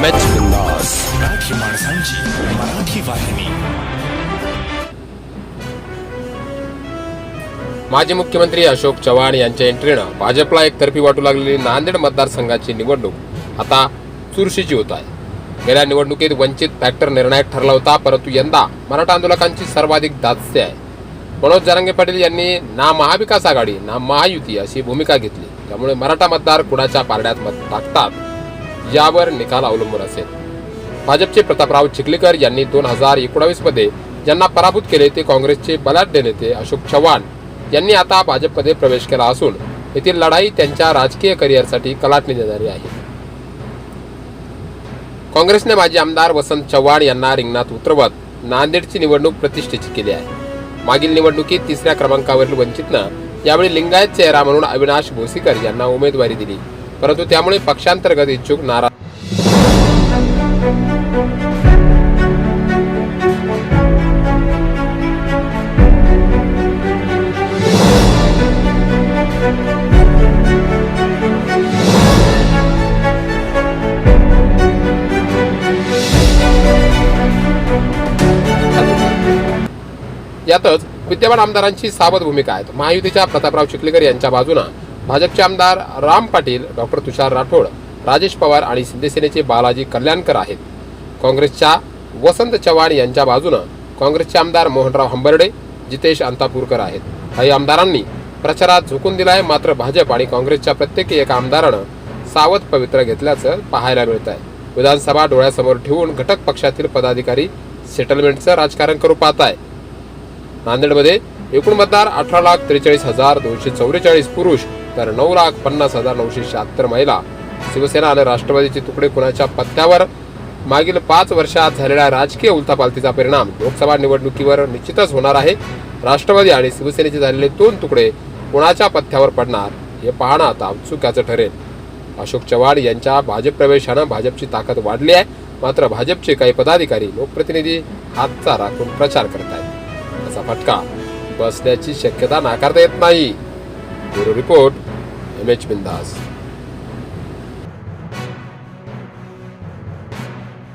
M बिंदास मराठी माणसांची मराठी वाहिनी माजी मुख्यमंत्री अशोक चव्हाण यांच्या एंट्रीनं भाजपला एकतर्फी वाटू लागलेली नांदेड मतदारसंघाची निवडणूक आता चुरशीची होत आहे. गेल्या निवडणुकीत वंचित फॅक्टर निर्णायक ठरला होता परंतु यंदा मराठा आंदोलकांची सर्वाधिक दास्य आहे. मनोज जरांगे पाटील यांनी ना महाविकास आघाडी ना महायुती अशी भूमिका घेतली. त्यामुळे मराठा मतदार कुणाच्या पारड्यात मत टाकतात? यावर निकाल अवलंबून असेल. भाजपचे प्रतापराव चिखलीकर यांनी दोन हजार एकोणावीसमध्ये ज्यांना पराभूत केले ते काँग्रेसचे बलाढ्य नेते अशोक चव्हाण यांनी आता भाजपमध्ये प्रवेश केला असून येथील लढाई त्यांच्या राजकीय करिअरसाठी कलाटणी देणारी आहे. काँग्रेसने माजी आमदार वसंत चव्हाण यांना रिंगणात उतरवत नांदेडची निवडणूक प्रतिष्ठेची केली आहे. मागील निवडणुकीत तिसऱ्या क्रमांकावरील वंचितनं यावेळी लिंगायत चेहरा म्हणून अविनाश भोसीकर यांना उमेदवारी दिली. परंतु त्यामुळे पक्षांतर्गत इच्छुक नाराज यातच विद्यमान आमदारांची सावध भूमिका आहे महायुतीच्या प्रतापराव चिखलीकर यांच्या बाजूनं भाजपचे आमदार राम पाटील डॉक्टर तुषार राठोड राजेश पवार आणि शिंदेसेनेचे बालाजी कल्याणकर आहेत. काँग्रेसच्या वसंत चव्हाण यांच्या बाजूनं काँग्रेसचे आमदार मोहनराव हंबर्डे जितेश अंतापूरकर आहेत. काही आमदारांनी प्रचारात झुकून दिलाय मात्र भाजप आणि काँग्रेसच्या प्रत्येकी एका आमदारानं सावध पवित्र घेतल्याचं पाहायला मिळत आहे विधानसभा डोळ्यासमोर ठेवून घटक पक्षातील पदाधिकारी सेटलमेंटचं राजकारण करू पाहत आहे नांदेडमध्ये एकूण मतदार अठरा लाख त्रेचाळीस हजार दोनशे चौवेचाळीस पुरुष तर नऊ लाख पन्नास हजार नऊशे शहात्तर महिला. शिवसेना आणि राष्ट्रवादीचे तुकडे कुणाच्या पत्त्यावर? मागील पाच वर्षात झालेल्या राजकीय उलथापालथीचा परिणाम लोकसभा निवडणुकीवर निश्चितच होणार आहे. राष्ट्रवादी आणि शिवसेनेचे झालेले दोन तुकडे कुणाच्या पथ्यावर पडणार हे पाहणं आता उत्सुक्याचं ठरेल. अशोक चव्हाण यांच्या भाजप प्रवेशानं भाजपची ताकद वाढली आहे. मात्र भाजपचे काही पदाधिकारी लोकप्रतिनिधी हातचा राखून प्रचार करत आहेत असा फटका. बसण्याची शक्यता नाकारता येत नाही. ब्युरो रिपोर्ट एम एच बिंदास.